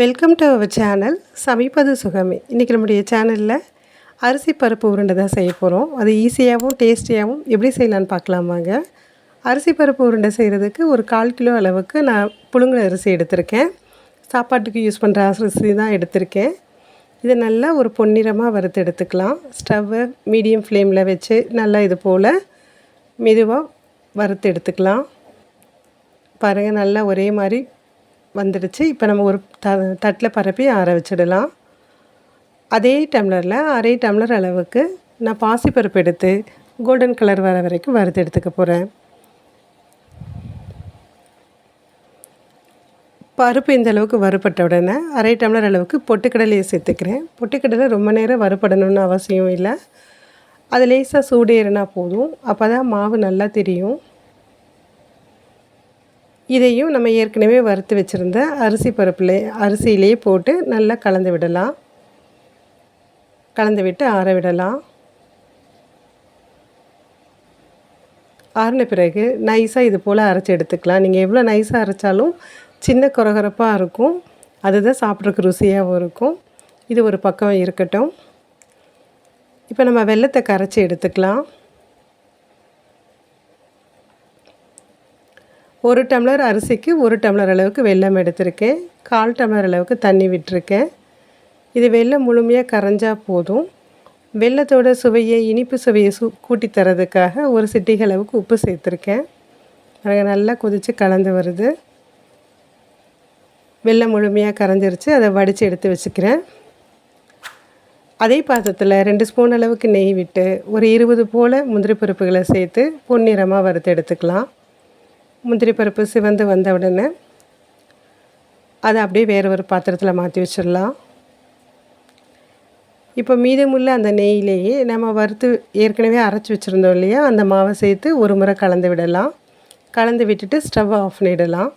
Welcome to our channel Samaippathu Sugame. இன்றைக்கி நம்முடைய சேனலில் அரிசி பருப்பு உருண்டை தான் செய்ய போகிறோம் அது ஈஸியாகவும் டேஸ்டியாகவும் எப்படி செய்யலான்னு பார்க்கலாமாங்க அரிசி பருப்பு உருண்டை செய்கிறதுக்கு ஒரு கால் கிலோ அளவுக்கு நான் புழுங்கின அரிசி எடுத்திருக்கேன். சாப்பாட்டுக்கு யூஸ் பண்ணுற அரிசி தான் எடுத்திருக்கேன். இதை நல்லா ஒரு பொன்னிறமாக வறுத்து எடுத்துக்கலாம். ஸ்டவ்வை மீடியம் ஃப்ளேமில் வச்சு நல்லா இது போல் மெதுவாக வறுத்து எடுத்துக்கலாம். பாருங்கள் நல்லா ஒரே மாதிரி வந்துடுச்சு. இப்போ நம்ம ஒரு த தட்டில் பரப்பி ஆற வச்சிடலாம். அதே டம்ளரில் அரை டம்ளர் அளவுக்கு நான் பாசிப்பருப்பு எடுத்து கோல்டன் கலர் வர வரைக்கும் வறுத்து எடுத்துக்க போகிறேன் பருப்பு இந்த அளவுக்கு வறுப்பட்ட உடனே அரை டம்ளர் அளவுக்கு பொட்டுக்கடலையை சேர்த்துக்கிறேன். பொட்டுக்கடலை ரொம்ப நேரம் வறுப்படணும்னு அவசியம் இல்லை. அது லேசாக சூடேறினா போதும். அப்போ தான் மாவு நல்லா தெரியும். இதையும் நம்ம ஏற்கனவே வறுத்து வச்சுருந்த அரிசி பருப்பில் அரிசியிலேயே போட்டு நல்லா கலந்து விடலாம். கலந்து விட்டு ஆற விடலாம். ஆறின பிறகு நைஸாக இது போல் அரைச்சி எடுத்துக்கலாம். நீங்கள் எவ்வளோ நைஸாக அரைச்சாலும் சின்ன குறகுறப்பாக இருக்கும். அதுதான் சாப்பிட்றதுக்கு ருசியாகவும் இருக்கும். இது ஒரு பக்கம் இருக்கட்டும். இப்போ நம்ம வெள்ளத்தை கரைச்சி எடுத்துக்கலாம். ஒரு டம்ளர் அரிசிக்கு ஒரு டம்ளர் அளவுக்கு வெல்லம் எடுத்திருக்கேன். கால் டம்ளர் அளவுக்கு தண்ணி விட்டுருக்கேன். இது வெல்லம் முழுமையாக கரைஞ்சால் போதும். வெள்ளத்தோட சுவையை இனிப்பு சுவையை சு கூட்டி தரதுக்காக ஒரு சிட்டிகளவுக்கு உப்பு சேர்த்துருக்கேன். அங்கே நல்லா கொதித்து கலந்து வருது. வெள்ளம் முழுமையாக கரைஞ்சிருச்சு. அதை வடித்து எடுத்து வச்சுக்கிறேன். அதே பாத்திரத்தில் ரெண்டு ஸ்பூன் அளவுக்கு நெய் விட்டு ஒரு இருபது போல் முந்திரி பருப்புகளை சேர்த்து பொன்னிறமாக வறுத்து எடுத்துக்கலாம். முந்திரி பருப்பு சிவந்து வந்த உடனே அதை அப்படியே வேறு ஒரு பாத்திரத்தில் மாற்றி வச்சிடலாம். இப்போ மீதமுள்ள அந்த நெய்யிலேயே நம்ம வறுத்து ஏற்கனவே அரைச்சி வச்சுருந்தோம் இல்லையா? அந்த மாவை சேர்த்து ஒரு முறை கலந்து விடலாம். கலந்து விட்டுட்டு ஸ்டவ் ஆஃப் பண்ணிடலாம்.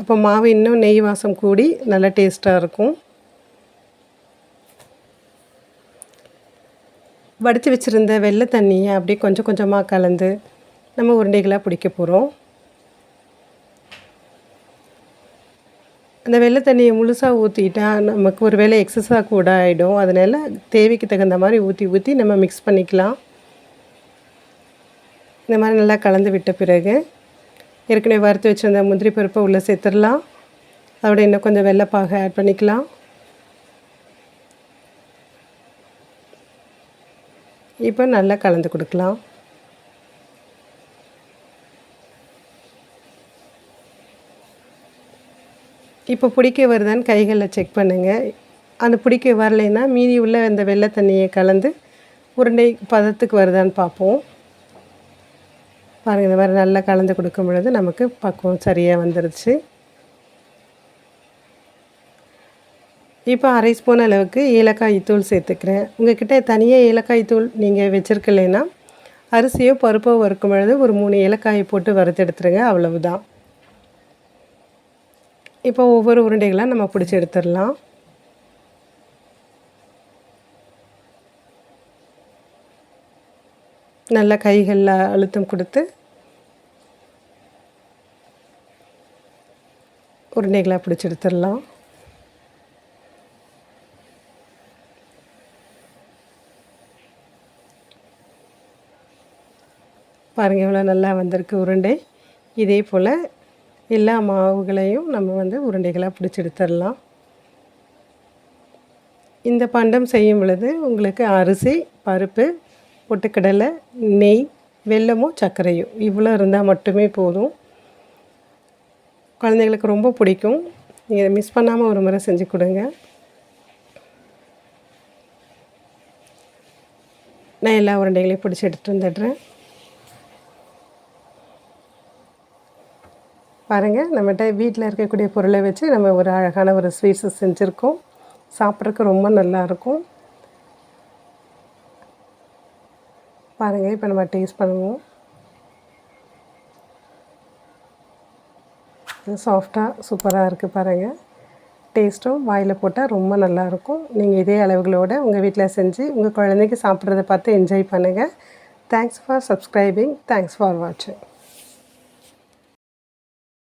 அப்போ மாவு இன்னும் நெய் வாசம் கூடி நல்லா டேஸ்ட்டாக இருக்கும். வடித்து வச்சுருந்த வெள்ளை தண்ணியை அப்படியே கொஞ்சம் கொஞ்சமாக கலந்து நம்ம உருண்டைகளாக பிடிக்க போகிறோம். அந்த வெள்ளை தண்ணியை முழுசாக ஊற்றிட்டால் நமக்கு ஒரு வேலை எக்ஸஸாக கூட ஆகிடும் அதனால் தேவைக்கு தகுந்த மாதிரி ஊற்றி ஊற்றி நம்ம மிக்ஸ் பண்ணிக்கலாம். இந்த மாதிரி நல்லா கலந்து விட்ட பிறகு ஏற்கனவே வறுத்து வச்சுருந்த முந்திரி பருப்பை உள்ளே சேர்த்துடலாம். அதோட இன்னும் கொஞ்சம் வெள்ளைப்பாக ஆட் பண்ணிக்கலாம். இப்போ நல்லா கலந்து கொடுக்கலாம். இப்போ பிடிக்க வருதான்னு கைகளில் செக் பண்ணுங்கள் அந்த பிடிக்க வரலைன்னா மீதி உள்ள அந்த வெள்ளை தண்ணியை கலந்து உருண்டை பதத்துக்கு வருதான்னு பார்ப்போம். பாருங்கள் இந்த மாதிரி நல்லா கலந்து கொடுக்கும் பொழுது நமக்கு பக்குவம் சரியாக வந்துருச்சு. இப்போ அரை ஸ்பூன் அளவுக்கு ஏலக்காய் தூள் சேர்த்துக்கிறேன். உங்கள்கிட்ட தனியாக ஏலக்காய் தூள் நீங்கள் வச்சுருக்கலைன்னா அரிசியோ பருப்போ வறுக்கும் பொழுது ஒரு மூணு ஏலக்காயை போட்டு வறுத்து எடுத்துருங்க அவ்வளவுதான். இப்போ ஒவ்வொரு உருண்டைகளாக நம்ம பிடிச்சி எடுத்துடலாம். நல்லா கைகளில் அழுத்தம் கொடுத்து உருண்டைகளாக பிடிச்சி எடுத்துடலாம். பாருங்கள் இவ்வளோ நல்லா வந்திருக்கு உருண்டை. இதே போல் எல்லா மாவுகளையும் நம்ம வந்து உருண்டைகளாக பிடிச்சி எடுத்துடலாம் இந்த பண்டம் செய்யும் பொழுது உங்களுக்கு அரிசி பருப்பு பொட்டுக்கடலை நெய் வெல்லமோ சர்க்கரையும் இவ்வளோ இருந்தால் மட்டுமே போதும். குழந்தைங்களுக்கு ரொம்ப பிடிக்கும். நீங்கள் மிஸ் பண்ணாமல் ஒரு முறை செஞ்சு கொடுங்க. நான் எல்லா உருண்டைகளையும் பிடிச்சி எடுத்துகிட்டு வந்துடுறேன். பாருங்கள் நம்மகிட்ட வீட்டில் இருக்கக்கூடிய பொருளை வச்சு நம்ம ஒரு அழகான ஒரு ஸ்வீட்ஸு செஞ்சுருக்கோம். சாப்பிட்றதுக்கு ரொம்ப நல்லாயிருக்கும் பாருங்கள் இப்போ நம்ம டேஸ்ட் பண்ணுவோம். சாஃப்டாக சூப்பராக இருக்குது பாருங்கள் டேஸ்ட்டும் வாயில் போட்டால் ரொம்ப நல்லாயிருக்கும் நீங்கள் இதே அளவுகளோடு உங்கள் வீட்டில் செஞ்சு உங்கள் குழந்தைக்கு சாப்பிட்றத பார்த்து என்ஜாய் பண்ணுங்கள் thanks for subscribing thanks for வாட்சிங்